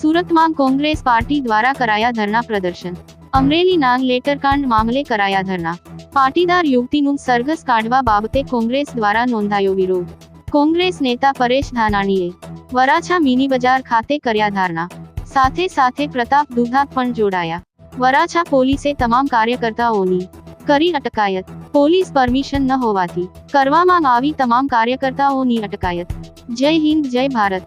સુરતમાં કોંગ્રેસ પાર્ટી દ્વારા કરાયા ધરના પ્રદર્શન. અમરેલીના લેટરકાંડ મામલે કરાયા ધરના પાટીદાર યુવતીનું સરઘસ કાઢવા બાબતે કોંગ્રેસ દ્વારા નોંધાયો વિરોધ. કોંગ્રેસ નેતા પરેશ ધાનાણીએ વરાછા મિની બજાર ખાતે કર્યા ધારણા. સાથે સાથે પ્રતાપ દુધા પણ જોડાયા. વરાછા પોલીસે તમામ કાર્યકર્તાઓની કરી અટકાયત. પોલીસ પરમિશન ન હોવાથી કરવામાં આવી તમામ કાર્યકર્તાઓની અટકાયત. જય હિન્દ, જય ભારત.